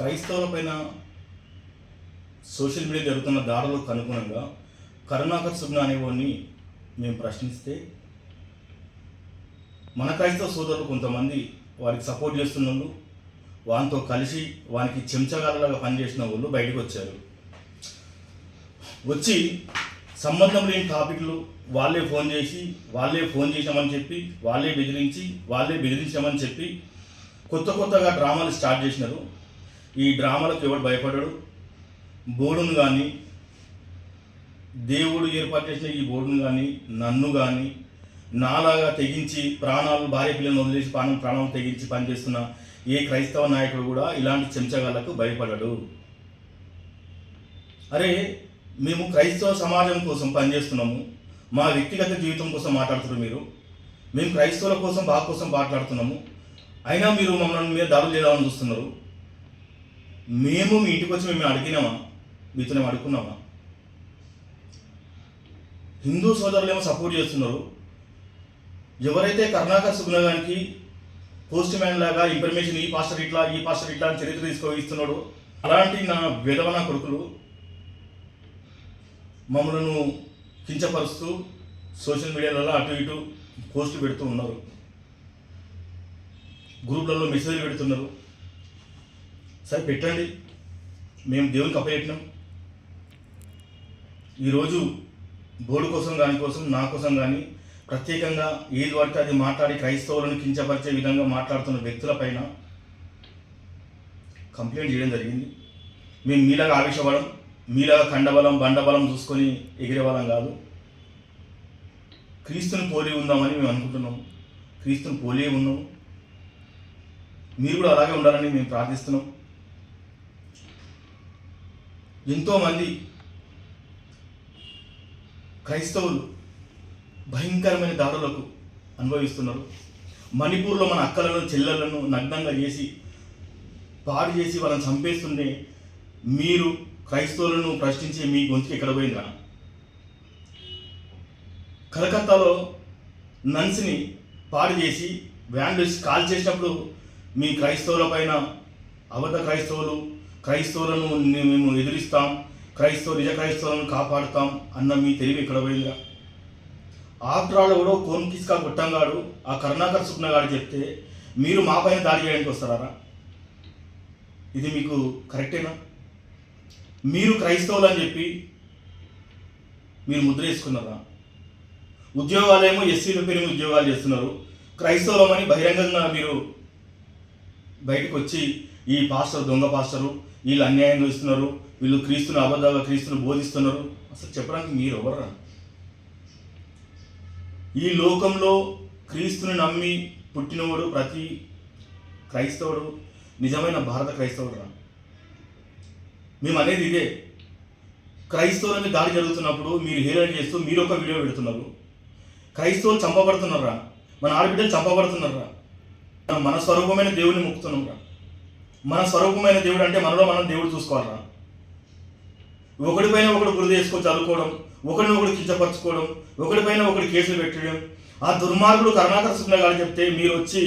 క్రైస్తవుల పైన social media జరుగుతున్న దాడులకు అనుగుణంగా కరుణాకర్ సుగ్న అనేవాడిని మేము ప్రశ్నిస్తే మన క్రైస్తవ సోదరులు కొంతమంది వారికి సపోర్ట్ చేస్తున్న వాళ్ళు వానితో కలిసి వానికి చెంచగాలలాగా పనిచేసిన వాళ్ళు బయటకు వచ్చారు వచ్చి సంబంధం లేని టాపిక్లు వాళ్ళే ఫోన్ చేసి వాళ్ళే ఫోన్ చేసామని చెప్పి వాళ్ళే బెదిరించి వాళ్ళే బెదిరించామని చెప్పి కొత్త కొత్తగా డ్రామాలు స్టార్ట్ చేసినారు. ఈ డ్రామాలకు ఎవడు భయపడడు? బోర్డును కానీ దేవుడు ఏర్పాటు చేసిన ఈ బోర్డును కానీ నన్ను కానీ నాలాగా తెగించి ప్రాణాలు భార్య పిల్లలను వదిలేసి ప్రాణం ప్రాణాలు తెగించి పనిచేస్తున్న ఏ క్రైస్తవ నాయకుడు కూడా ఇలాంటి చెంచగాళ్ళకు భయపడడు. అరే మేము క్రైస్తవ సమాజం కోసం పనిచేస్తున్నాము. మా వ్యక్తిగత జీవితం కోసం మాట్లాడుతున్నారు మీరు. మేము క్రైస్తవుల కోసం బాగా కోసం మాట్లాడుతున్నాము. అయినా మీరు మమ్మల్ని మీద దాడులు చేయాలని చూస్తున్నారు. మేము మీ ఇంటికి వచ్చి మేము అడిగినామా? మీతోనే అడుగుకున్నామా హిందూ సోదరులు ఏమో సపోర్ట్ చేస్తున్నారు. ఎవరైతే కర్ణాకర్ సుగుణగానికి పోస్ట్ మ్యాన్ లాగా ఇన్ఫర్మేషన్ ఈ పాస్టర్ ఇట్లా ఈ పాస్టర్ ఇట్లా అని చరిత్ర తీసుకొని అలాంటి నా విధవన కొడుకులు మమ్మల్ని కించపరుస్తూ సోషల్ మీడియాలలో అటు ఇటు పోస్ట్ పెడుతూ ఉన్నారు. గ్రూప్లలో మెసేజ్లు పెడుతున్నారు. సరే పెట్టండి. మేము దేవునికి అప్పచెప్పినాం. ఈరోజు బోర్డు కోసం దాని కోసం నా కోసం కానీ ప్రత్యేకంగా ఏది పడితే అది మాట్లాడి క్రైస్తవులను కించపరిచే విధంగా మాట్లాడుతున్న వ్యక్తులపైన కంప్లైంట్ చేయడం జరిగింది. మేము మీలాగా ఆవేశపడం మీలాగా కండబలం బండబలం చూసుకొని ఎగిరేవాళ్ళం కాదు. క్రీస్తుని పోలి ఉందామని మేము అనుకుంటున్నాం. క్రీస్తుని పోలి ఉన్నాం. మీరు కూడా అలాగే ఉండాలని మేము ప్రార్థిస్తున్నాం. ఎంతోమంది క్రైస్తవులు భయంకరమైన దాడులకు అనుభవిస్తున్నారు. మణిపూర్లో మన అక్కలను చెల్లెలను నగ్నంగా చేసి పాడు చేసి వాళ్ళని చంపేస్తుంటే మీరు క్రైస్తవులను ప్రశ్నించి మీ గొంతుకి ఎక్కడ పోయిందా కలకత్తాలో నన్స్ని పాడు చేసి వ్యాన్లు కాల్ చేసినప్పుడు మీ క్రైస్తవుల పైన అబద్ధ క్రైస్తవులు క్రైస్తవులను మేము ఎదిరిస్తాం క్రైస్తవ నిజ క్రైస్తవులను కాపాడుతాం అన్న మీ తెలివి ఎక్కడ పోయిందిరా? ఆఫ్టర్ ఆల్ కూడా కోన్ కిస్కా గుట్టంగాడు ఆ కరుణాకర్ సుప్నగాడు చెప్తే మీరు మా పైన దాడి చేయడానికి వస్తారా ఇది మీకు కరెక్టేనా? మీరు క్రైస్తవులు అని చెప్పి మీరు ముద్ర వేసుకున్నారా? ఉద్యోగాలేమో ఎస్సీల పేరు ఉద్యోగాలు చేస్తున్నారు. క్రైస్తవులమని బహిరంగంగా మీరు బయటకు వచ్చి ఈ పాస్టర్ దొంగ పాస్టరు వీళ్ళు అన్యాయంగా ఇస్తున్నారు వీళ్ళు క్రీస్తును అబద్ధాలు క్రీస్తును బోధిస్తున్నారు. అసలు చెప్పడానికి మీరు ఎవరు ఈ లోకంలో క్రీస్తుని నమ్మి పుట్టినవాడు ప్రతి క్రైస్తవుడు నిజమైన భారత క్రైస్తవుడు రా మేము అనేది ఇదే. క్రైస్తవుల మీద దాడి జరుగుతున్నప్పుడు మీరు హేళన చేస్తూ మీరు ఒక వీడియో పెడుతున్నారు. క్రైస్తవులు చంపబడుతున్నారా మన ఆడబిడ్డలు చంపబడుతున్నారా మన స్వరూపమైన దేవుని మొక్కుతున్నాం రా మన స్వరూపమైన దేవుడు అంటే మనలో మనం దేవుడు చూసుకోవాలరా? ఒకడిపైన ఒకడు గురి చేసుకొని చదువుకోవడం ఒకరిని ఒకడు కించపరచుకోవడం ఒకడిపైన ఒకడు కేసులు పెట్టడం ఆ దుర్మార్గుడు కరుణాకర్ సుందర చెప్తే మీరు వచ్చి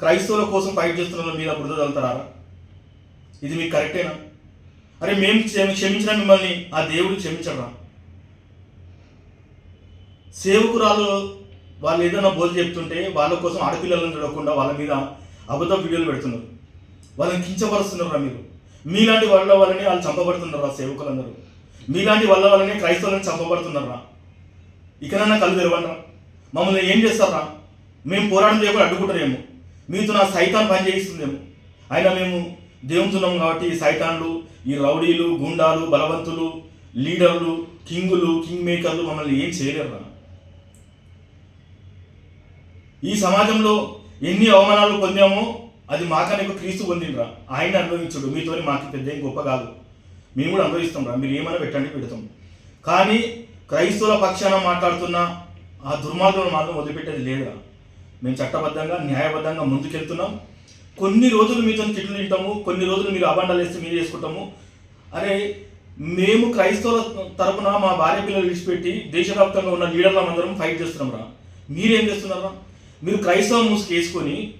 క్రైస్తవుల కోసం ఫైట్ చేస్తున్న మీద బురద చల్లుతారా? ఇది మీకు కరెక్టేనా? అరే మేము క్షమించిన మిమ్మల్ని ఆ దేవుడు క్షమించరా సేవకురాలు వాళ్ళు ఏదైనా బోధ చెప్తుంటే వాళ్ళ కోసం ఆడపిల్లలను చూడకుండా వాళ్ళ మీద అబద్ధ వీడియోలు పెడుతున్నారు. వాళ్ళని కించపరుస్తున్నారా మీరు. మీలాంటి వాళ్ళ వల్లనే వాళ్ళు చంపబడుతున్నారా సేవకులందరూ. మీలాంటి వాళ్ళ వల్లనే క్రైస్తవులను చంపబడుతున్నారా ఇకనన్నా కళ్ళు తెరవండి మమ్మల్ని ఏం చేస్తారా మేము పోరాటం చేయకుండా అడ్డుకుంటారేమో మీతో నా సైతాన్ పని చేయిస్తుందేమో. అయినా మేము దేవుతున్నాం కాబట్టి ఈ సైతాన్లు ఈ రౌడీలు గుండాలు బలవంతులు లీడర్లు కింగులు కింగ్ మేకర్లు మమ్మల్ని ఏం చేయలేరురా. ఈ సమాజంలో ఎన్ని అవమానాలు పొందామో అది మాకన్నా నీకు క్రీస్తు పొందినరా ఆయన అనుభవించుడు. మీతోని మాకు పెద్ద ఏం గొప్ప కాదు. మేము కూడా అనుభవిస్తాం రా. మీరు ఏమైనా పెట్టండి పెడతాం. కానీ క్రైస్తవుల పక్షాన మాట్లాడుతున్న ఆ దుర్మార్గులను మాత్రం వదిలిపెట్టేది లేదురా. మేము చట్టబద్ధంగా న్యాయబద్ధంగా ముందుకెళ్తున్నాం. కొన్ని రోజులు మీతో తిట్లు తింటాము. కొన్ని రోజులు మీరు అబండాలు వేస్తే మీరు చేసుకుంటాము. అరే మేము క్రైస్తవుల తరపున మా భార్య పిల్లలు విడిచిపెట్టి దేశవ్యాప్తంగా ఉన్న లీడర్ల అందరం ఫైట్ చేస్తున్నాం రా. మీరేం చేస్తున్నారా? మీరు క్రైస్తవ ముసుగు వేసుకొని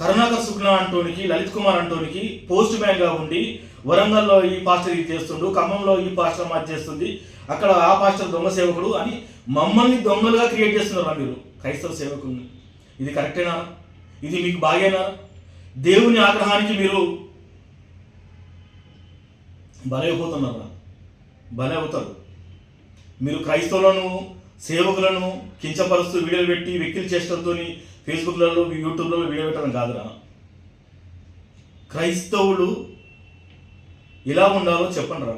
కరుణాకర్ శుక్ల అంటోనికి లలిత్ కుమార్ అంటోనికి పోస్ట్ మ్యాన్గా ఉండి వరంగల్లో ఈ పాస్టర్ ఇది చేస్తుండు ఖమ్మంలో ఈ పాస్టర్ మాది చేస్తుంది అక్కడ ఆ పాస్టర్ దొంగ సేవకుడు అని మమ్మల్ని దొంగలుగా క్రియేట్ చేస్తున్నారా మీరు? క్రైస్తవ సేవకుల్ని. ఇది కరెక్టేనా? ఇది మీకు బాగేనా? దేవుని ఆగ్రహానికి మీరు బలైపోతున్నారా? బలై అవుతారు మీరు క్రైస్తవులను సేవకులను కించపరుస్తూ వీడియోలు పెట్టి వ్యక్తులు చేష్టలతోని ఫేస్బుక్లలో యూట్యూబ్లలో వీడియో పెట్టడం కాదురా. క్రైస్తవులు ఎలా ఉండాలో చెప్పండి రా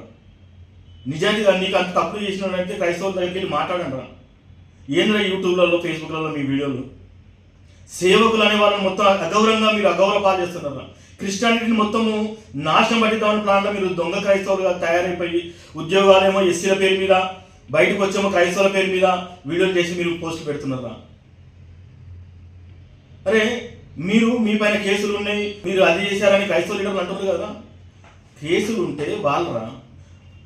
నిజానికి నీకు అంత తప్పులు చేసినంటే క్రైస్తవుల దగ్గరికి వెళ్ళి మాట్లాడండి రా. ఏంద్రా యూట్యూబ్లలో ఫేస్బుక్లలో మీ వీడియోలు? సేవకులు అనే వాళ్ళని మొత్తం అగౌరవంగా మీరు అగౌరవ పాలు చేస్తున్నారు క్రిస్టియానిటీని మొత్తము నాశనం పట్టిద్దామని ప్లాన్లో మీరు దొంగ క్రైస్తవులుగా తయారైపోయి ఉద్యోగాలేమో ఎస్సీల పేరు మీద బయటకు వచ్చేమో క్రైస్తవుల పేరు మీద వీడియోలు చేసి మీరు పోస్టులు పెడుతున్నారా అరే మీరు మీ పైన కేసులు ఉన్నాయి మీరు అది చేశారని క్రైస్తవ లీడర్లు అంటున్నారు కదా. కేసులు ఉంటే వాళ్ళరా?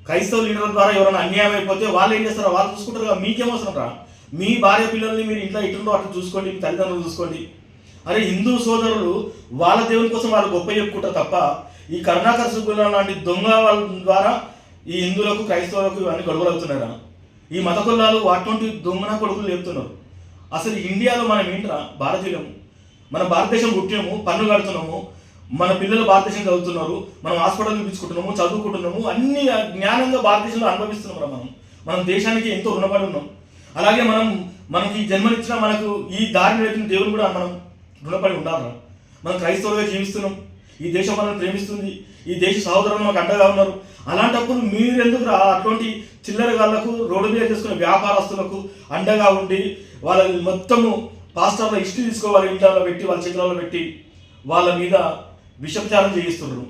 క్రైస్తవ లీడర్ల ద్వారా ఎవరైనా అన్యాయం అయిపోతే వాళ్ళు ఏం చేస్తారో? వాళ్ళు చూసుకుంటారు కదా మీకేం అవసరం రా? మీ భార్య పిల్లల్ని మీరు ఇంట్లో ఇటుండో అట్లా చూసుకోండి మీ తల్లిదండ్రులు చూసుకోండి. అరే హిందూ సోదరులు వాళ్ళ దేవుని కోసం వాళ్ళు గొప్ప చెప్పుకుంటారు తప్ప ఈ కరుణాకర సుబ్బుల లాంటి దొంగ వాళ్ళ ద్వారా ఈ హిందువులకు క్రైస్తవులకు ఇవన్నీ గొడవలు అవుతున్నారా ఈ మత కులాలు అటువంటి దొంగన కొడుకులు చెప్తున్నారు అసలు ఇండియాలో మనం ఏంట్రా? భారతీయులము మన భారతదేశం పుట్టినాము పన్ను కడుతున్నాము మన పిల్లలు భారతదేశం చదువుతున్నారు మనం హాస్పిటల్ చూపించుకుంటున్నాము చదువుకుంటున్నాము అన్ని జ్ఞానంగా భారతదేశంలో అనుభవిస్తున్నాం రా మనం. మనం దేశానికి ఎంతో రుణపడి ఉన్నాం. అలాగే మనం మనకి జన్మనిచ్చిన మనకు ఈ దారిని పెట్టిన దేవుడు కూడా మనం రుణపడి ఉండాలి మనం క్రైస్తవులుగా జీవిస్తున్నాం. ఈ దేశం మనల్ని ప్రేమిస్తుంది. ఈ దేశ సహోదరులు మనకు అండగా ఉన్నారు. అలాంటప్పుడు మీరెందుకు రా అటువంటి చిల్లర గాళ్ళకు రోడ్డు మీద చేసుకునే వ్యాపారస్తులకు అండగా ఉండి వాళ్ళ మొత్తము పాస్టర్ల తీసుకో తీసుకోవాలి ఇంట్లో పెట్టి వాళ్ళ చేతులలో పెట్టి వాళ్ళ మీద విషపచారం చేయిస్తున్నారు.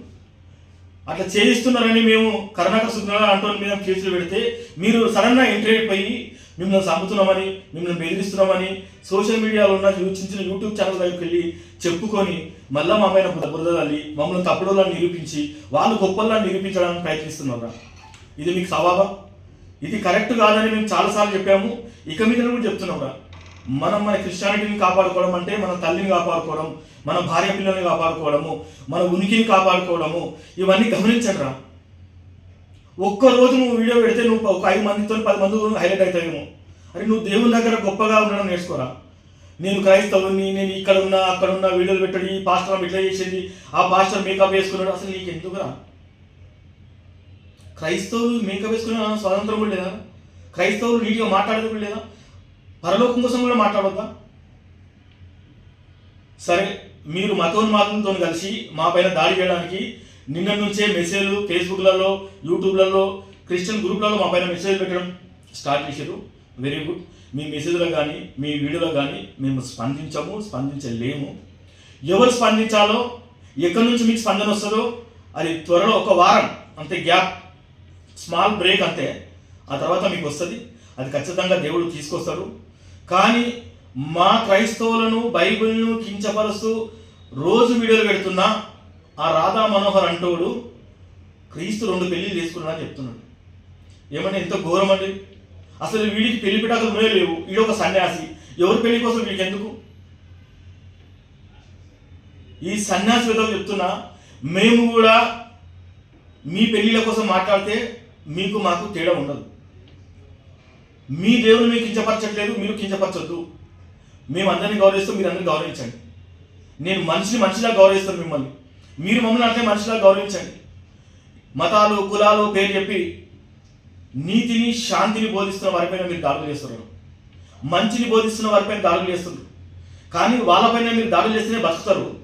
అట్లా చేయిస్తున్నారని మేము కర్ణాటక సుగ్నాల అంటోని మీద కేసులు పెడితే మీరు సడన్గా ఎంట్రీ అయిపోయి మిమ్మల్ని చంపుతున్నామని మిమ్మల్ని బెదిరిస్తున్నామని సోషల్ మీడియాలో ఉన్న చిన్న యూట్యూబ్ ఛానల్ దగ్గరికి వెళ్ళి చెప్పుకొని మళ్ళీ మా పైన బుద్ధ మమ్మల్ని తప్పుడోళ్ళని నిరూపించి వాళ్ళు గొప్పలా నిరూపించడానికి ప్రయత్నిస్తున్నారా? ఇది మీకు సవాబా? ఇది కరెక్ట్ కాదని మేము చాలాసార్లు చెప్పాము. ఇక మీద కూడా చెప్తున్నాం మనం మన క్రిస్టియానిటీని కాపాడుకోవడం అంటే మన తల్లిని కాపాడుకోవడం మన భార్య పిల్లల్ని కాపాడుకోవడము మన ఉనికిని కాపాడుకోవడము. ఇవన్నీ గమనించండి రా. ఒక్క రోజు నువ్వు వీడియో పెడితే నువ్వు ఒక ఐదు మందితో పది మంది హైలైట్ అవుతావేమో. అరే నువ్వు దేవుని దగ్గర గొప్పగా ఉండడం నేర్చుకోరా. నేను క్రైస్తవుని నేను ఇక్కడ ఉన్నా అక్కడ ఉన్న వీడియోలు పెట్టడి ఈ పాస్టర్ ఇట్లా చేసేది ఆ పాస్టర్ మేకప్ వేసుకున్నాడు. అసలు నీకు ఎందుకురా? క్రైస్తవులు మేకప్ వేసుకునే స్వాతంత్రం కూడా లేదా? క్రైస్తవులు నీట్గా మాట్లాడేది కూడా లేదా? పరలోకం కోసం కూడా మాట్లాడొద్దా? సరే మీరు మతోన్మాతంతో కలిసి మా పైన దాడి చేయడానికి నిన్న నుంచే మెసేజ్లు ఫేస్బుక్లలో యూట్యూబ్లలో క్రిస్టియన్ గ్రూప్లలో మా పైన మెసేజ్ పెట్టడం స్టార్ట్ చేశారు. Very good. మీ మెసేజ్లో కానీ మీ వీడియోలో కానీ మేము స్పందించము స్పందించలేము. ఎవరు స్పందించాలో ఎక్కడి నుంచి మీకు స్పందన వస్తుందో అది త్వరలో ఒక వారం అంతే గ్యాప్ స్మాల్ బ్రేక్ అంతే. ఆ తర్వాత మీకు వస్తుంది. అది ఖచ్చితంగా దేవుడు తీసుకొస్తారు. కానీ మా క్రైస్తవులను బైబిల్ను కించపరుస్తూ రోజు వీడియోలు పెడుతున్నా ఆ రాధా మనోహర్ అంటోడు క్రీస్తు రెండు పెళ్ళిళ్ళు చేసుకున్నాడని చెప్తున్నాడు. ఏమంటే ఎంత ఘోరం అండి. అసలు వీడికి పెళ్ళి పిటాకులు మే లేవు. వీడు ఒక సన్యాసి. ఎవరి పెళ్ళి కోసం వీడికి ఎందుకు? ఈ సన్యాసి విధంగా చెప్తున్నా మేము కూడా మీ పెళ్ళిళ్ళ కోసం మాట్లాడితే మీకు మాకు తేడా ఉండదు. మీ దేవుని మీకు కించపరచట్లేదు మీరు కించపరచొద్దు. మేము అందరినీ గౌరవిస్తాం మీరు అందరినీ గౌరవించండి. నేను మనిషిని మనిషిలా గౌరవిస్తాను మిమ్మల్ని. మీరు మమ్మల్ని అంటే మనిషిలా గౌరవించండి. మతాలు కులాలు పేరు చెప్పి నీతిని శాంతిని బోధిస్తున్న వారిపైన మీరు దాడులు చేస్తున్నారు. మంచిని బోధిస్తున్న వారిపైన దాడులు చేస్తున్నారు. కానీ వాళ్ళపైన మీరు దాడులు చేస్తేనే బతుకుతారు.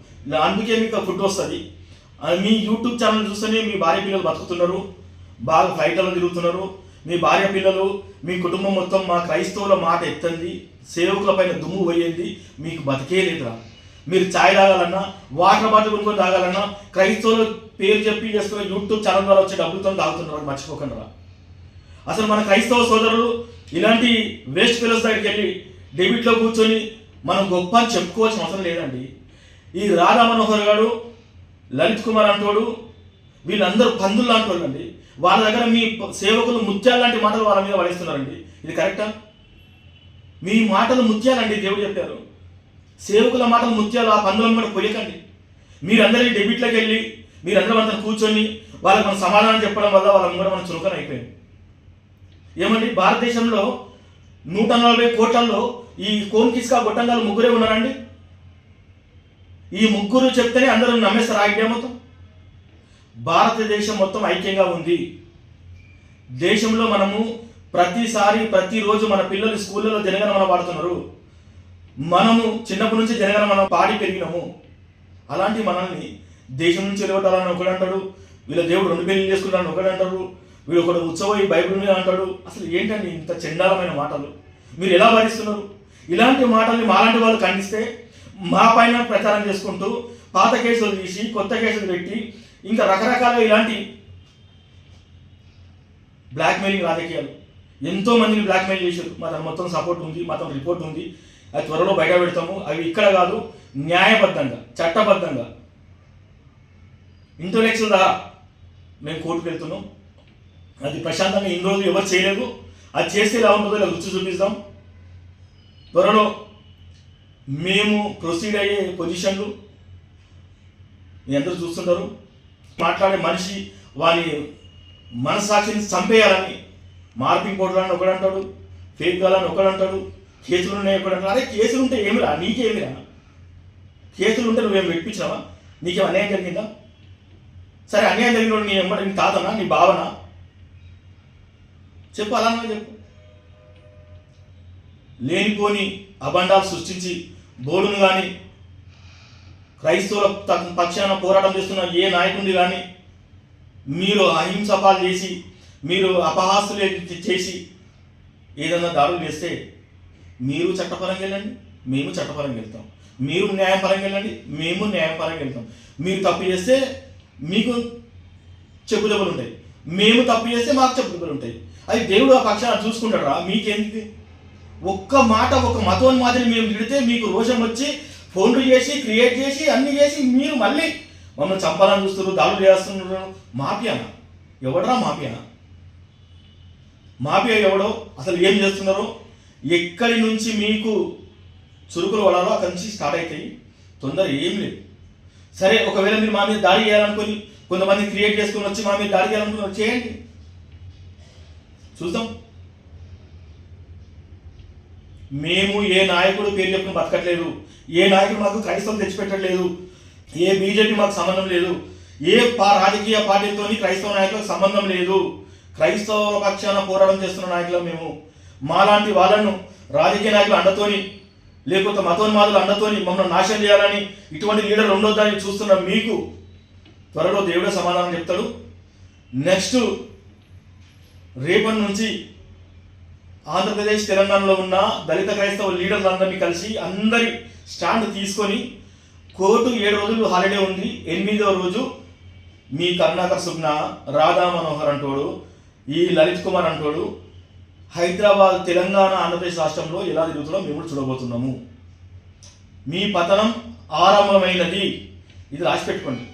అందుకే మీకు ఫుడ్ వస్తుంది. మీ యూట్యూబ్ ఛానల్ చూస్తేనే మీ భార్య పిల్లలు బతుకుతున్నారు. బాగా ఫైటర్లు తిరుగుతున్నారు. మీ భార్య పిల్లలు మీ కుటుంబం మొత్తం మా క్రైస్తవుల మాట ఎత్తంది సేవకుల పైన దుమ్ము పోయింది మీకు బతికే లేదురా. మీరు ఛాయ్ తాగాలన్నా వాటర్ బాటిల్ కొనుక్కొని తాగాలన్నా క్రైస్తవుల పేరు చెప్పి చేస్తున్న యూట్యూబ్ ఛానల్ ద్వారా వచ్చే డబ్బులతో తాగుతున్నారు మర్చిపోకండి రా అసలు మన క్రైస్తవ సోదరులు ఇలాంటి వేస్ట్ ఫెలోస్ దగ్గరికి వెళ్ళి డెబిట్లో కూర్చొని మనం గొప్ప అని చెప్పుకోవాల్సిన అవసరం లేదండి. ఈ రాధా మనోహర్ గారు లలిత్ కుమార్ అంటోడు వీళ్ళందరూ పందులు లాంటి వాళ్ళండి వాళ్ళ దగ్గర మీ సేవకులు ముత్యాలు లాంటి మాటలు వాళ్ళ మీద పడేస్తున్నారండి. ఇది కరెక్టా? మీ మాటలు ముత్యాలండి దేవుడు చెప్పారు. సేవకుల మాటలు ముత్యాలు ఆ పందులను కూడా పోయకండి మీరందరి డెబిట్లోకి వెళ్ళి మీరందరూ అంతా కూర్చొని వాళ్ళకి మన సమాధానం చెప్పడం వల్ల వాళ్ళని కూడా మనం చురుకన అయిపోయింది ఏమండి? భారతదేశంలో నూట నలభై కోట్లలో ఈ కోన్ కిస్కా గొట్టంగాలు ముగ్గురే ఉన్నారండి? ఈ ముగ్గురు చెప్తేనే అందరూ నమ్మేస్తారు ఆ భారతదేశం మొత్తం ఐక్యంగా ఉంది. దేశంలో మనము ప్రతిసారి ప్రతిరోజు మన పిల్లలు స్కూళ్ళలో జనగణమన పాడుతున్నారు. మనము చిన్నప్పటి నుంచి జనగణమన పాడి పెరిగినాము. అలాంటి మనల్ని దేశం నుంచి వెళ్ళగొట్టాలని ఒకడు అంటాడు వీళ్ళ దేవుడు రెండు పెళ్ళి చేసుకుంటారని ఒకడు అంటారు వీడు ఒకడు ఉత్సవం ఈ బైబిల్ మీద అంటాడు. అసలు ఏంటండి ఇంత చండాలమైన మాటలు? మీరు ఎలా భరిస్తున్నారు ఇలాంటి మాటల్ని మాలాంటి వాళ్ళు ఖండిస్తే మా పైన ప్రచారం చేసుకుంటూ పాత కేసులు తీసి కొత్త కేసులు పెట్టి ఇంకా రకరకాల ఇలాంటి బ్లాక్మెయిలింగ్ రాజకీయాలు. ఎంతో మందిని బ్లాక్మెయిల్ చేశారు. మా తన మొత్తం సపోర్ట్ ఉంది మా తన రిపోర్ట్ ఉంది. అది త్వరలో బయట పెడతాము. అవి ఇక్కడ కాదు న్యాయబద్ధంగా చట్టబద్ధంగా. ఇంటలెక్చువల్ దా మేము కోర్టుకు వెళ్తున్నాం. అది ప్రశాంతంగా ఇన్ని రోజులు ఎవరు చేయలేదు. అది చేస్తే ఎలా ఉంటుందో ఇలా రుచి చూపిస్తాం. త్వరలో మేము ప్రొసీడ్ అయ్యే పొజిషన్లు మీ అందరూ చూస్తుంటారు. మాట్లాడే మనిషి వాని మనసాక్షిని చంపేయాలని మార్పింగ్ పోటాలని ఒకడు అంటాడు ఫేక్ కాలని ఒకడు అంటాడు కేసులు ఉన్నాయి ఒకడు అంటాడు అరే కేసులు ఉంటే ఏమిరా? నీకేమిరా? కేసులు ఉంటే నువ్వేం వెప్పించావా నీకేం అన్యాయం జరిగిందా? సరే అన్యాయం జరిగిన నీ ఎమ్మడి నీ తాతనా? నీ భావన చెప్పు అలానే చెప్పు. లేనిపోని అబండాలు సృష్టించి బోర్డును కానీ క్రైస్తవుల పక్షాన పోరాటం చేస్తున్న ఏ నాయకుడిని కానీ మీరు అహింసపాలు చేసి మీరు అపహాస్తులు చేసి ఏదన్నా దాడులు చేస్తే మీరు చట్టపరంగా వెళ్ళండి మేము చట్టపరంగా వెళ్తాం. మీరు న్యాయపరంగా వెళ్ళండి మేము న్యాయపరంగా వెళ్తాం. మీరు తప్పు చేస్తే మీకు చెప్పు దెబ్బలు ఉంటాయి. మేము తప్పు చేస్తే మాకు చెప్పు దెబ్బలు ఉంటాయి. అది దేవుడు ఆ పక్షాన చూసుకుంటాడా మీకేంటి ఒక్క మాట ఒక మతోన్మాదిని మేము తిడితే మీకు రోషం వచ్చి ఫోన్లు చేసి క్రియేట్ చేసి అన్ని చేసి మీరు మళ్ళీ మమ్మల్ని చంపాలని చూస్తున్నారు దాడులు చేస్తున్నారు. మాఫియానా? ఎవడరా మాఫియానా? మాఫియా ఎవడో అసలు ఏం చేస్తున్నారో? ఎక్కడి నుంచి మీకు చురుకులు పడాలో అక్కడి నుంచి స్టార్ట్ అవుతాయి తొందర ఏం లేదు. సరే ఒకవేళ మీరు మా మీద దాడి చేయాలనుకొని కొంతమంది క్రియేట్ చేసుకొని వచ్చి మా మీద దాడి చేయాలనుకుని చేయండి. చూద్దాం. మేము ఏ నాయకుడు పేరు చెప్పుకుని బతకట్లేదు. ఏ నాయకుడు మాకు క్రైస్తవం తెచ్చిపెట్టట్లేదు. ఏ బీజేపీ మాకు సంబంధం లేదు. ఏ పా రాజకీయ పార్టీలతోని క్రైస్తవ నాయకులకు సంబంధం లేదు. క్రైస్తవ పక్షాన పోరాటం చేస్తున్న నాయకులు మేము. మాలాంటి వాళ్ళను రాజకీయ నాయకులు అండతోని లేకపోతే మతోన్మాదులు అండతోని మమ్మల్ని నాశనం చేయాలని ఇటువంటి లీడర్ ఉండొద్దని చూస్తున్న మీకు త్వరలో దేవుడే సమాధానం చెప్తాడు. నెక్స్ట్ రేపటి నుంచి ఆంధ్రప్రదేశ్ తెలంగాణలో ఉన్న దళిత క్రైస్తవ లీడర్లందరినీ కలిసి అందరి స్టాండ్ తీసుకొని కోర్టు ఏడు రోజులు హాలిడే ఉంది. ఎనిమిదవ రోజు మీ కరుణాకర్ సుగ్న రాధా మనోహర్ అంటోడు ఈ లలిత్ కుమార్ అంటోడు హైదరాబాద్ తెలంగాణ ఆంధ్రప్రదేశ్ రాష్ట్రంలో ఎలా తిరుగుతుందో మేము చూడబోతున్నాము. మీ పతనం ఆరంభమైనది. ఇది రాసి పెట్టుకోండి.